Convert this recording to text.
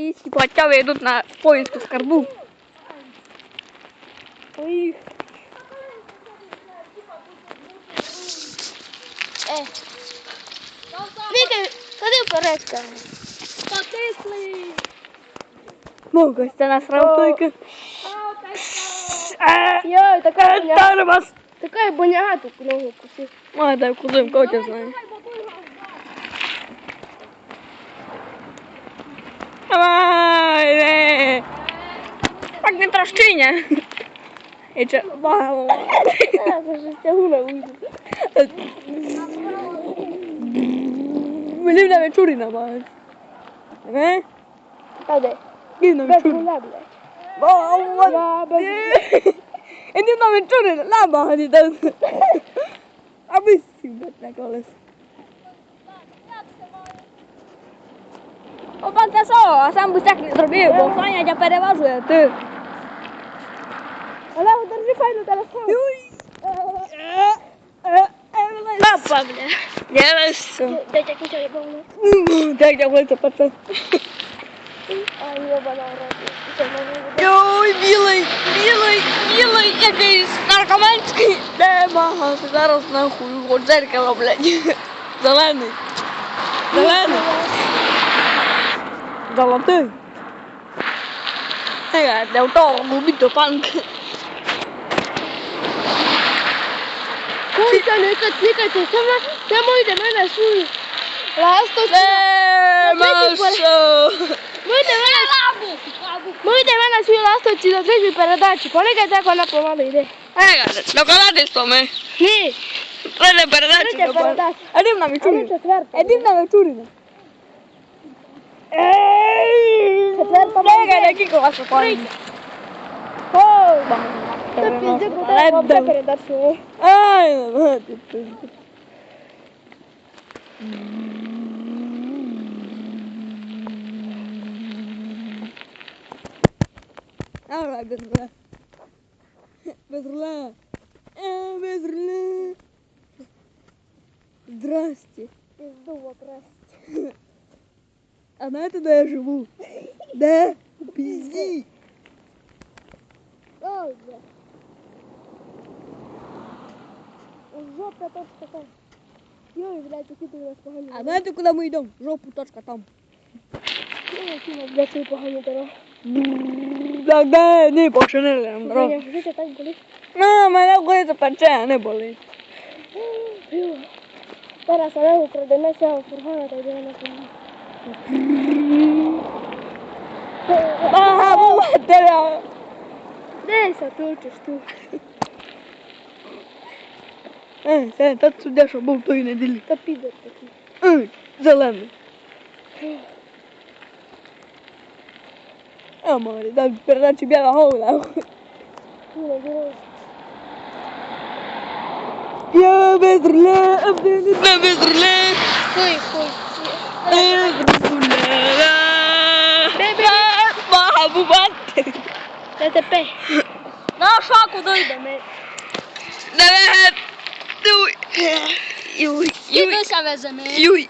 І сіпачави йдуть на поїзд скарбу. Ой. Е. Віка, ходи вперед, каже. Потисли. Мога, це нас равтойка. Йой, така боня. Тарвас. Така боняга тут ногу кусив. Ой, куди, кого тебе знає. Obrażczynie! I czy... Wow. Będziemy na wieczury na bas. Nie? Tade. Nie na wieczury. Wow, ładnie! I nie na wieczury, lama chodzi tam. A my z tym na koles. Opa, co? A sam byś tak nie zrobił, bo Sania cię pereważuje, ty. Олег, держи файно телефон. Папа, бля. Я все. Дядя Кітя не повно. Так, я хочу пацан. А, йобана в роті. Це може бути. Ой, білий, білий, білий, якийсь наркоманський. Де мага, зараз нахуй, от зеркало, блядь. Зелений. Зелений. Золотий. Е, для того губito панк. Куйте, не катікайте, це ми, це ми йде мене сую. Ласто, Е, Маша. ми йде мене, ми йде мене сую ласточці за третю передачу. Полікайте, як вона помало йде. Е, докладати ми. Ні, Третя передача. Третя передача. Едім на а не вечорі. четверта. Едім на вечорі. Ей! Четверта Чекай, буде. які класи пані. Ой, це пізде, бо треба вам це передачу. Ай, ну, ти пизди. Давай, без руля. Без руля. Э, без руля. Здрасте. Пізду в окрест. А знаєте, де я живу? Де? У Пізді. Ой, Жопа точка там. Йой, блядь, у нас погані. А знаєте, куди ми йдемо? Жопу точка там. Ой, у блядь. Женя, так болить. Ну, мене коли пече, а не болить. Зараз Олегу крадемося фургона та йдемо на фургон. Ага, бувателя. Десь отучиш тут. Е, це та суддя, що був тої неділі. Та піде такий. Е, зелений. А, морі, дай передачі біла гола. Ну, не дорога. Я без руля, а ти не без руля. Хуй, хуй. Е, без руля. Мага, бувати. ТТП. На шаку дойдемо. Давай. Юй. Юй.